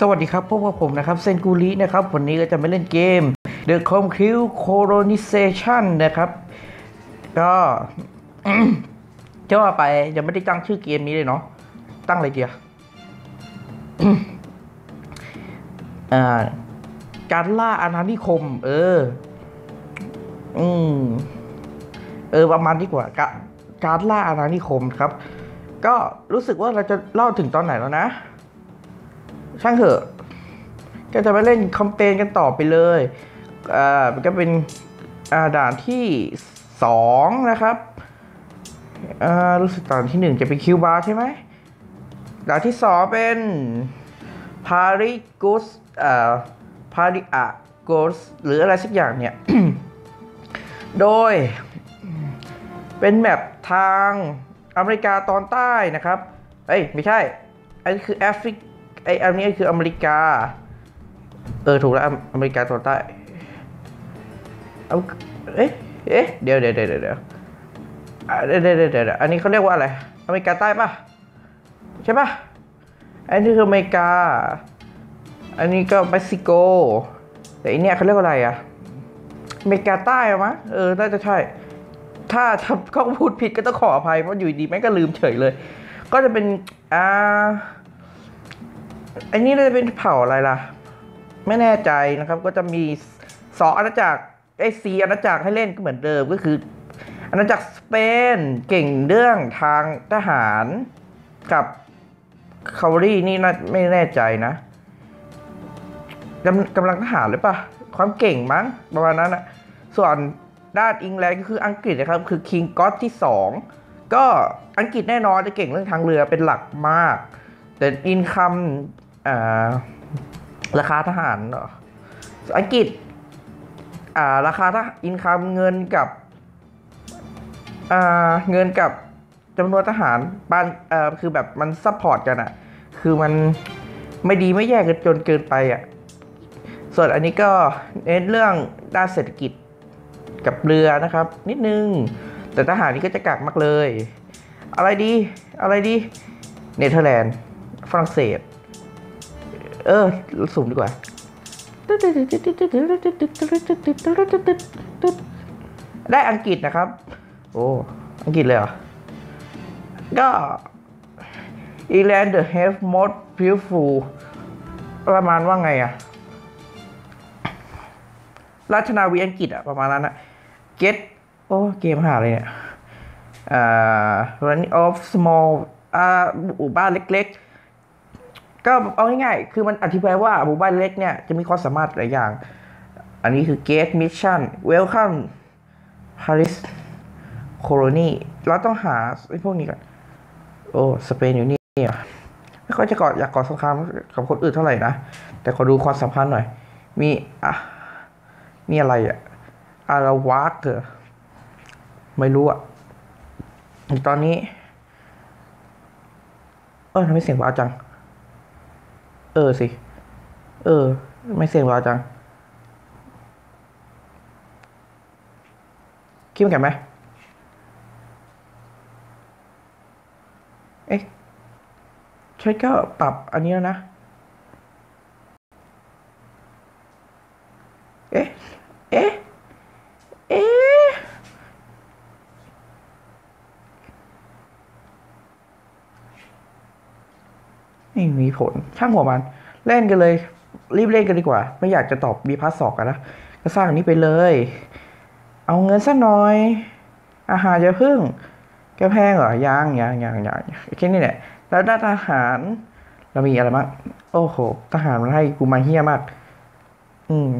สวัสดีครับพวกบผมนะครับเซนกูรินะครับวันนี้ก็จะมาเล่นเกม The c o m c u Colonization นะครับ ก็จะว่าไปยังไม่ได้ตั้งชื่อเกมนี้เลยเนาะตั้งอะไรเดียวอ่าการล่าอาณานิคม เออ อืมเออประมาณนี้กว่าการการล่าอาณานิคมครับ ก็รู้สึกว่าเราจะเล่าถึงตอนไหนแล้วนะ ช่างเถอะ ก็จะไปเล่นคอมเปนกันต่อไปเลยอ่าก็เป็นอ่าด่านที่สองนะครับอ่ารู้สึกด่านที่หนึ่งจะเป็นคิวบาร์ใช่ไหมด่านที่สองเป็นพาริกุสอ่าพาริอะโกสหรืออะไรสักอย่างเนี่ย โดยเป็นแมปทางอเมริกาตอนใต้นะครับ เอ้ย ไม่ใช่ อันนี้คือแอฟริก ไออันนี้คืออเมริกา เออถูกแล้วอเมริกาตอนใต้เอาเอ๊ะเอ๊ะเดี๋ยวเดี๋ยวเดี๋ยวเดี๋ยวเดี๋ยวเดี๋ยวเดี๋ยวอันนี้เขาเรียกว่าอะไร อเมริกาใต้ปะใช่ปะอันนี้คืออเมริกา อันนี้ก็เม็กซิโก แต่อันเนี้ยเขาเรียกว่าอะไรอะอเมริกาใต้อะมะเออน่าจะใช่ ถ้าถ้าเขาพูดผิดก็ต้องขออภัยเพราะอยู่ดีแม่งก็ลืมเฉยเลย ก็จะเป็นอ่า อันนี้จะเป็นเผ่าอะไรล่ะ ไม่แน่ใจนะครับ ก็จะมีสองอาณาจักรไอ้สีอาณาจักรให้เล่นก็เหมือนเดิมก็คือ อาณาจักรสเปนเก่งเรื่องทางทหารกับคาวรี่นี่น่าไม่แน่ใจนะกำกำลังทหารหรือปะความเก่งมั้งประมาณนั้นนะส่วนด้านอังกฤษก็คืออังกฤษนะครับ คือคิงก็อตที่สองก็อังกฤษแน่นอนจะเก่งเรื่องทางเรือเป็นหลักมาก แต่อินคัม อ่าราคาทหารอังกฤษอ่าราคาทหาอินคัมเงินกับอ่าเงินกับจำนวนทหารบ้านเอ่อคือแบบมันซัพพอร์ตกันอะคือมันไม่ดีไม่แย่กันจนเกินไปอะส่วนอันนี้ก็เน้นเรื่องด้านเศรษฐกิจกับเรือนะครับ นิดนึง แต่ทหารนี่ก็จะกักมากเลย อะไรดี อะไรดี เนเธอร์แลนด์ ฝรั่งเศส เออสุ่มดีกว่าได้อังกฤษนะครับ โอ้อังกฤษเลยเหรอ ก็ England the have most beautiful ประมาณว่าไงอะราชนาวีอังกฤษอะประมาณนั้นอะ get โอ้ เกมหาเลยเนี่ยอ่า running of small อ่าหมู่บ้านเล็ก ๆ ก็เอาง่ายๆ คือมันอธิบายว่าหมู่บ้านเล็กเนี่ยจะมีความสามารถหลายอย่าง อันนี้คือ Gate Mission Welcome Paris Colony เราต้องหาไอ้พวกนี้ก่อน โอ้ สเปนอยู่นี่ไม่ค่อยจะก่ออยากก่อสงครามกับคนอื่นเท่าไหร่นะ แต่ขอดูความสัมพันธ์หน่อย มีอะมีอะไรอะอาราวากเหรอไม่รู้อะตอนนี้ เออทำไมเสียงเบาจัง เออสิ เออ ไม่เสียงเบาจัง คิดเหมือนกันไหม เอ๊ะฉันก็ปรับอันนี้แล้วนะ เอ๊ะ เอ๊ะ เอ๊ะ ไม่มีผลช่างหัวมัน เล่นกันเลย รีบเล่นกันดีกว่า ไม่อยากจะตอบบีพาสสอกกันนะก็สร้างนี้ไปเลย เอาเงินสักหน่อย อาหารจะพึ่งแกแพงเหรอยังยังยังยังแค่นี้แหละแล้วด้านอาหารเรามีอะไรบ้างโอ้โหทหารมันให้กูมาเฮี้ยมาก อืม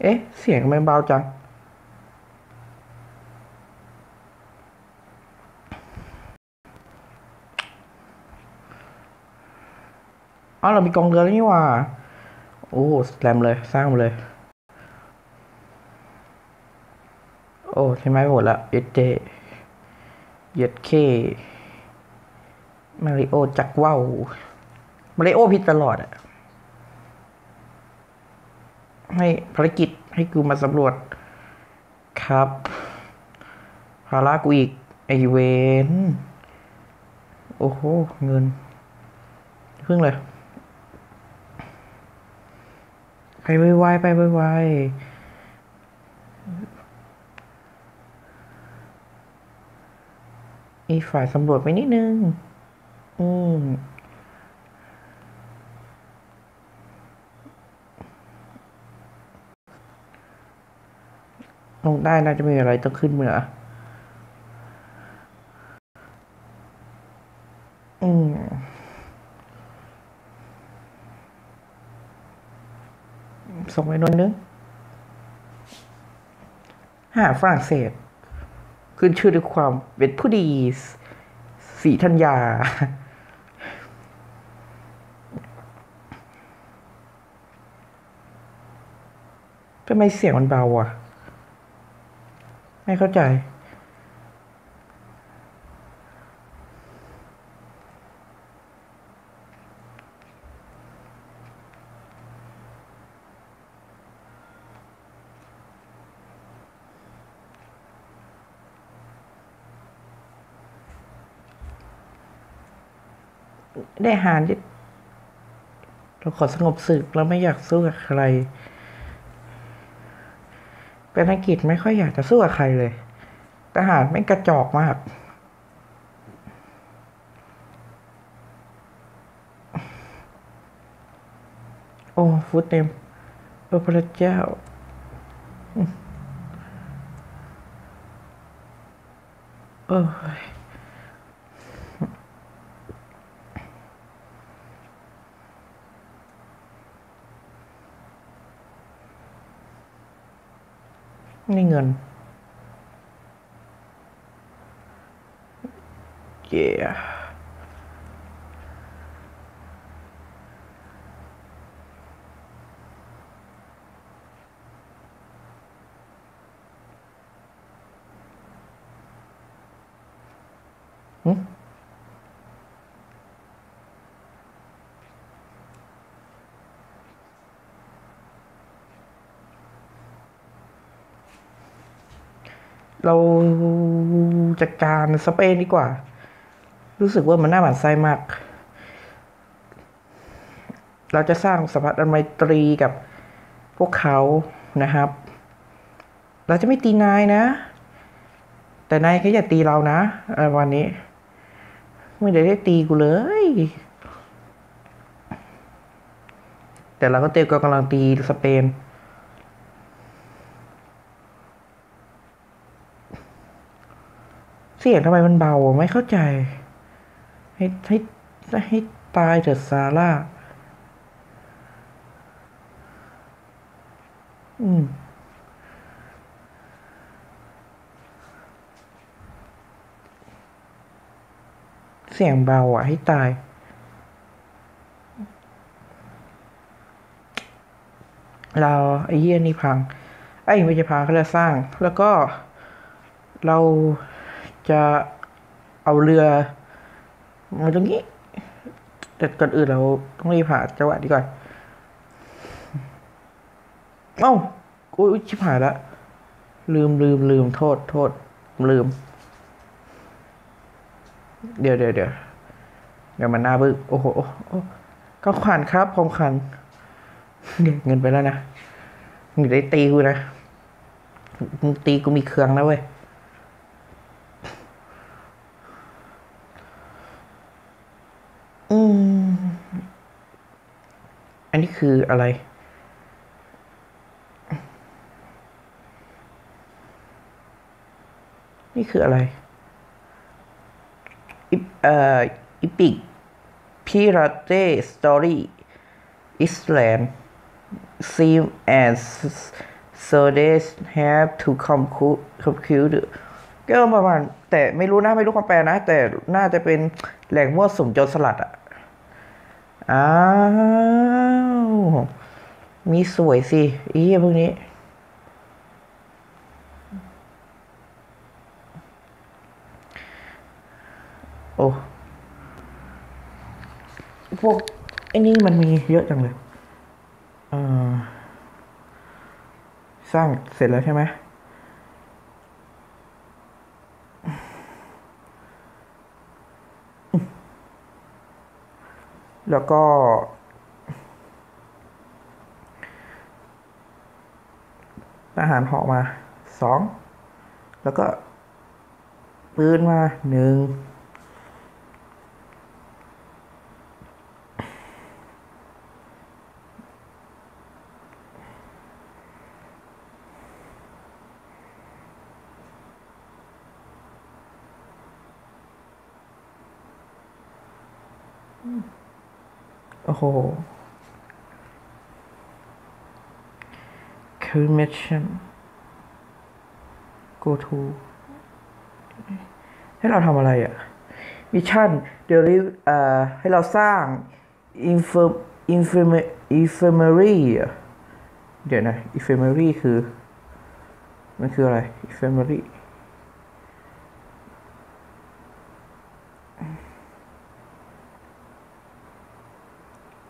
เอ๊ะ เสียงทำไมเบาจัง อ๋อเรามีกองเรือแล้วนี่ว่า โอ้แรมเลยสร้างมาเลย โอ้ใช่ไหมหมดละเย็ดเจเย็ดเคมาริโอจักว่าวมาริโอผิดตลอดอะให้ภารกิจให้กูมาสำรวจครับภาระกูอีก ไอเวน โอ้โห เงินเพิ่งเลย ไปไวๆไปไวๆอีฝ่ายสำรวจไปนิดนึง อืมลงได้น่าจะมีอะไรต้องขึ้นเหนือ ส่งไปนวนนึงหาฝรั่งเศส ขึ้นชื่อด้วยความเป็นผู้ดีสีธัญญาทำไมเสียงมันเบาอะ ไม่เข้าใจ ได้หารที่เราขอสงบศึกเราไม่อยากสู้กับใคร เป็นอังกฤษไม่ค่อยอยากจะสู้กับใครเลย ทหารไม่กระจอกมาก โอ้ฟุตเต็มโอ้พระเจ้าเอ อนี่เงินเย่หึ เราจัดการสเปนดีกว่า รู้สึกว่ามันน่าหมันไส้มาก เราจะสร้างสัมพันธ์ไมตรีกับพวกเขานะครับ เราจะไม่ตีนายนะ แต่นายก็อย่าตีเรานะอะไรวันนี้ ไม่ได้ได้ตีกูเลย แต่เราก็เตรียมกำลังตีสเปน เสียงทำไมมันเบาไม่เข้าใจ ให้ให้ให้ตายเถิดซาร่า อืมเสียงเบาอะ ให้ตาย เราไอ้เหี้ยนี่พัง ไอ้ไม่ใช่พังเขาจะสร้าง แล้วก็เรา จะเอาเรือมาตรงนี้ แต่ก่อนอื่นเราต้องรีบหาจังหวะดีก่อน เอ้าอุ้ยชิบหายละ ลืมลืมลืมโทษโทษ ลืม เดี๋ยวเดี๋ยวเดี๋ยวเดี๋ยวมันหน้าบึ้งโอ้โหโอ้โอก็ขวัญครับของขวัญเดี๋ยวเงินไปแล้วนะมึงได้ตีกูนะมึงตีกูมีเครื่องนะเว้ย อันนี้คืออะไร นี่คืออะไรอิปเอ่ออีพิกพิราเต้สตอรี่อิสแลนด์ seem as so they have to compute compute ก็ประมาณ แต่ไม่รู้นะ ไม่รู้ความแปลนะ แต่น่าจะเป็นแหล่งมั่วสุมโจรสลัด อะอ้า มีสวยสิอีเหี้ยพวกนี้ โอ้พวกไอ้นี่มันมีเยอะจังเลยสร้างเสร็จแล้วใช่ไหมแล้วก็ อาหารเหาะมาสองแล้วก็ปืนมาหนึ่งโอ้โห current mission go to ให้เราทำอะไรอะ Mission d e l i v e เอ่อให้เราสร้าง infirm infirm infirmary เดี๋ยวนะ infirmary คือ มันคืออะไร infirmary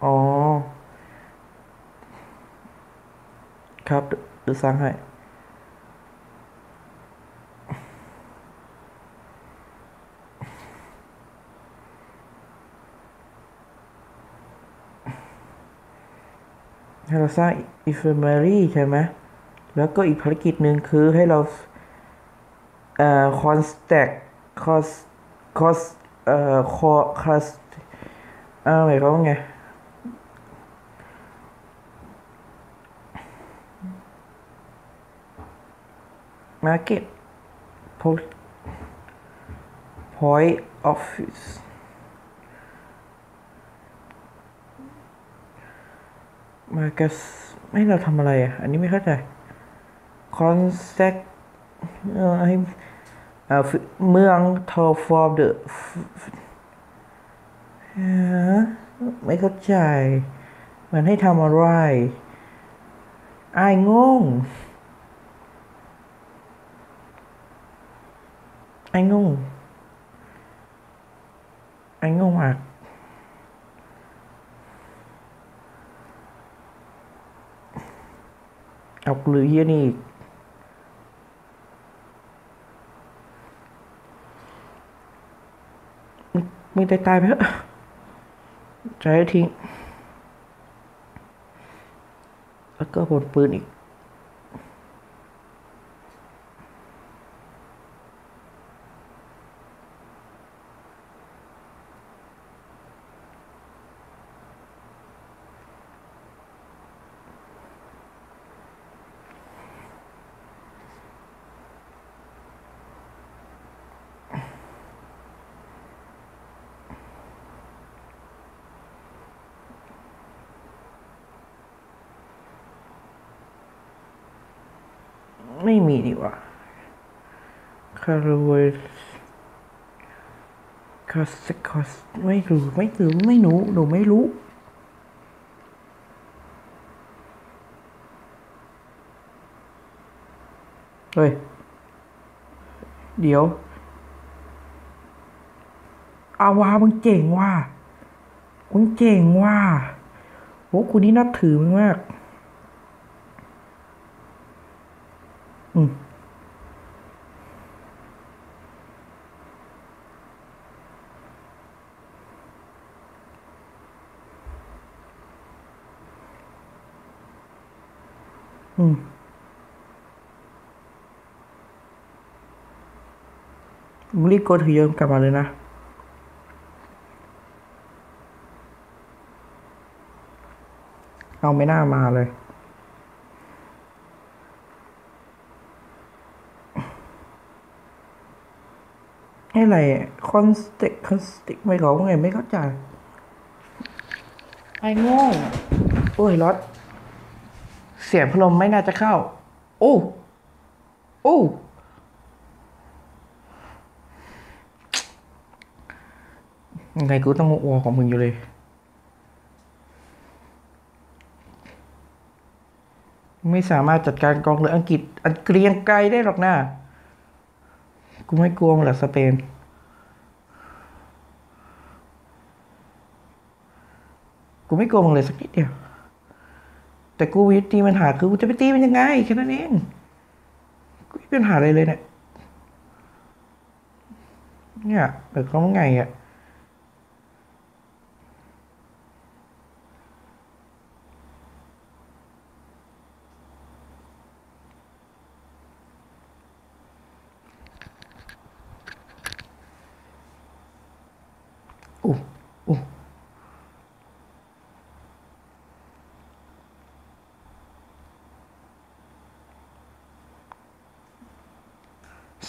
อ๋อ ครับเดี๋ ยวสร้างให้ ให้เราสร้าง infirmary ใช่ไหม แล้วก็อีกภารกิจหนึ่งคือให้เราเอ่อ contact cos cos เอ่อ cos เอ่อหมายความว่าไง market po- point office มากัสไม่เราทำอะไรอะ อันนี้ไม่เข้าใจ contact เออให้เอ่อเมือง to for the ฮะไม่เข้าใจ มันให้ทำอะไร อายงง ไอ้งงไอ้งงมาก เอากลือเฮียนี่อีกมึงมึงตาย ตายไปเถอะใจให้ทิ้งแล้วก็บนปืนอีก ไม่มีดีกว่าคาร์เวคาสคอสไม่รู้ไม่รู้ไม่รู้หนูไม่รู้เฮ้ย เดี๋ยว อาวามึงเจ๋งว่ะมึงเจ๋งว่ะโอ้กูนี่นับถือมึงมาก อืม อืมมึงรีบกดถือเยิมกลับมาเลยนะเอาไม่น่ามาเลย อะไรคอนสติกคอนสติกไม่เขาไงไม่เข้าใจไอ้โง่โอ้ยรถเสียงพัดลมไม่น่าจะเข้า โอ้ โอ้ยังไงกูต้องโอของมึงอยู่เลย ไม่สามารถจัดการกองเรืออังกฤษอันเกรียงไกรได้หรอกนะ กูไม่กลัวมันหรอกสเปนูไม่กลัวมึงเลยสักนิดเดียว แต่กูวิตีปัญหาคือกูจะไปตีมันยังไงแค่นั้นเองกูไม่มีปัญหาอะไรเลยเนี่ยเนี่ยแต่เขาไงอะอู้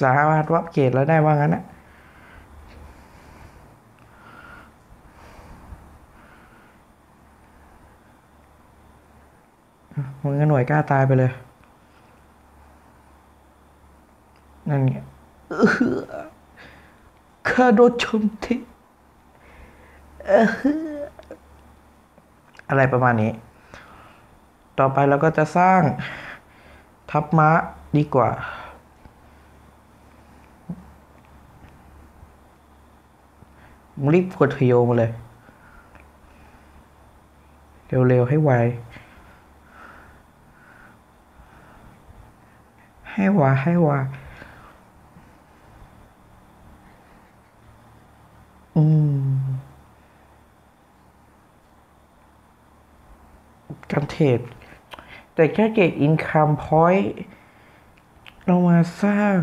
สามารถวับเกรดแล้วได้ว่างั้นนะมึงก็หน่วยกล้าตายไปเลย นั่นไงเออข้าโดนโจมทีเอออะไรประมาณนี้ ต่อไปเราก็จะสร้างทับม้าดีกว่า มึง รีบกดทโยมาเลย เร็วๆ ให้ไว ให้ไวให้ไวอืมการเทรดแต่แค่เกตอินคัมพอยต์เรามาสร้าง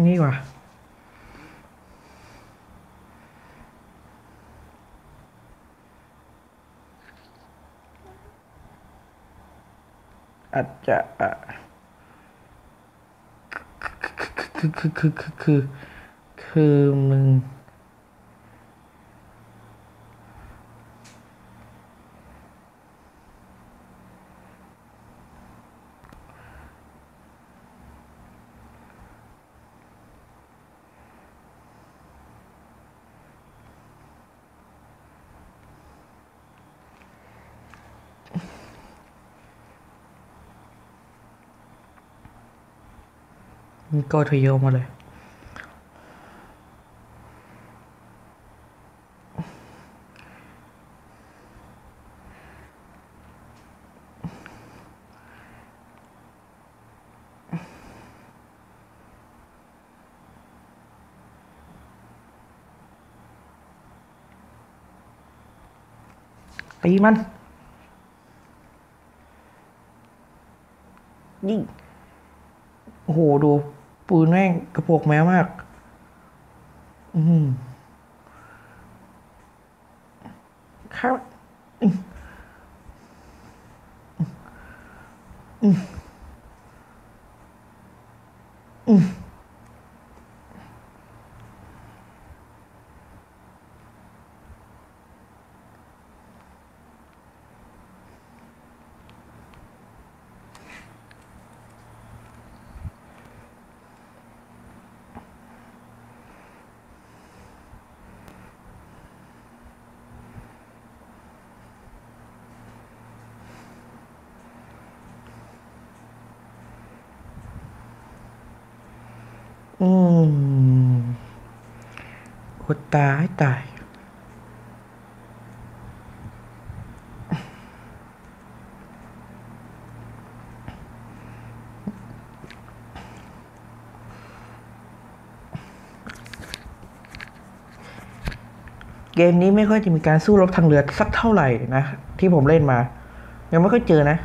นี่ว่ะอาจจะอะคือคือคือคือคือคือมึง นี่ก็ทยอยมาเลย ตีมันยิงโอ้โห ดูปืนแวกระโปกแมวมาก อืมครับอืมอืม ดตายตาย เกมนี้ไม่ค่อยจะมีการสู้รบทางเรือสักเท่าไหร่นะ ที่ผมเล่นมา ยังไม่ค่อยเจอนะ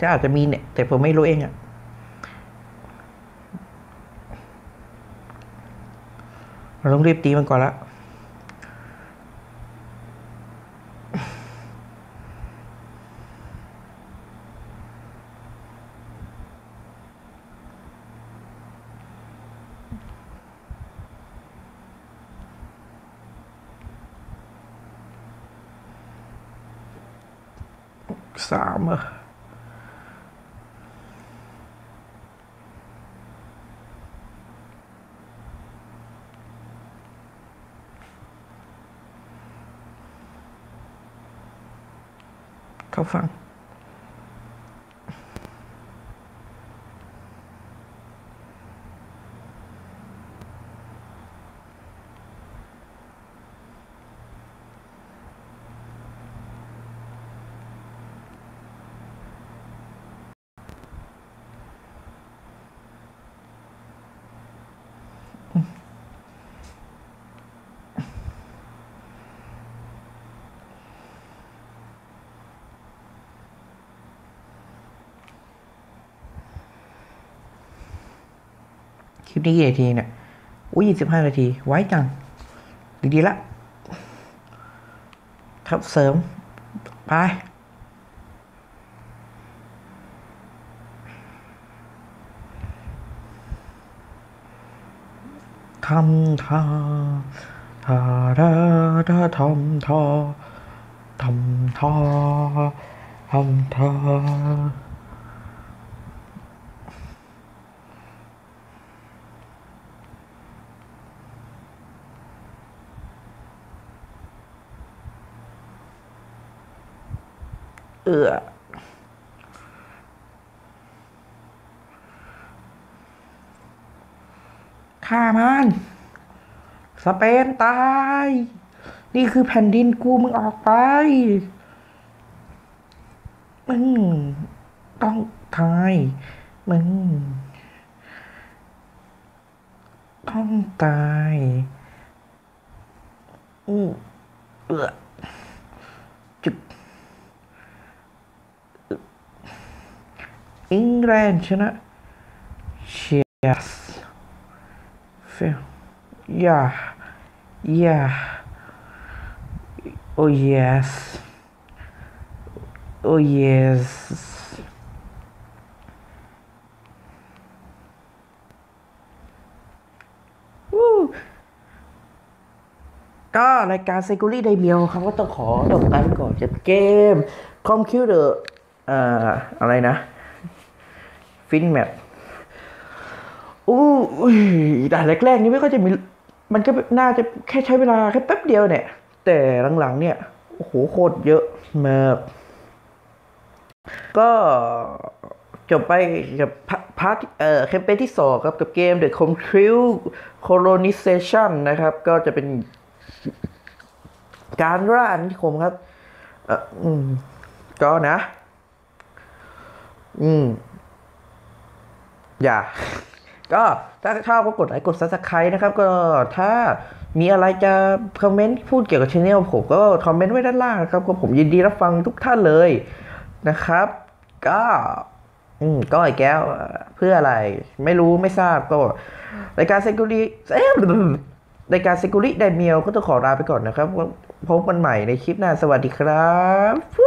จะอาจจะมีเนี่ย แต่ผมไม่รู้เองอะ เราต้องรีบตีมันก่อนละสามอเข้ ลิปนี้กี่นาทีเนี่ยอุ้ยยี่สิบห้านาที ไว้จัง ดีๆละครับเสริม ไป ทำทาทาดาดาทำท่าทำท่าทำท่า เอือฆ่ามันสเปนตาย นี่คือแผ่นดินกูมึงออกไป มึง ต้องตาย มึง ต้องตายอือเอือจุด อิงกรนชนะเชียสเฟลยายาโอ้ yes โอ้ yes ก็รายการเซกุลี่ไดเมียวครับก็ต้องขอจบกันก่อนจะเกม คอมคิวเตอร์ อ่า อะไรนะ ฟินแมทอู้อุ้ยด่านแรกๆ นี่ไม่ค่อยจะมี มันก็น่าจะแค่ใช้เวลาแค่แป๊บเดียวเนี่ย แต่หลังๆ เนี่ย โอ้โหโคตรเยอะมากก็จบไปกับพาร์ทเอ่อแคมเปญที่สองครับ กับเกม The c o m c r e w Colonization นะครับ ก็จะเป็นการร่าอาณานิคมครับ เอออืมก็นะ อืม อย่า ก็ถ้าชอบก็กดไลค์กด subscribe นะครับ ก็ถ้ามีอะไรจะคอมเมนต์พูดเกี่ยวกับช anel ผมก็คอมเมนต์ไว้ด้านล่างนะครับ ก็ผมยินดีรับฟังทุกท่านเลยนะครับ ก็อืมก็ไอ้แก้วเพื่ออะไร ไม่รู้ไม่ทราบก็รายการ Security เอ๊ะรายการ Security ไดเมียวก็ต้องขอลาไปก่อนนะครับพบกันใหม่ในคลิปหน้าสวัสดีครับ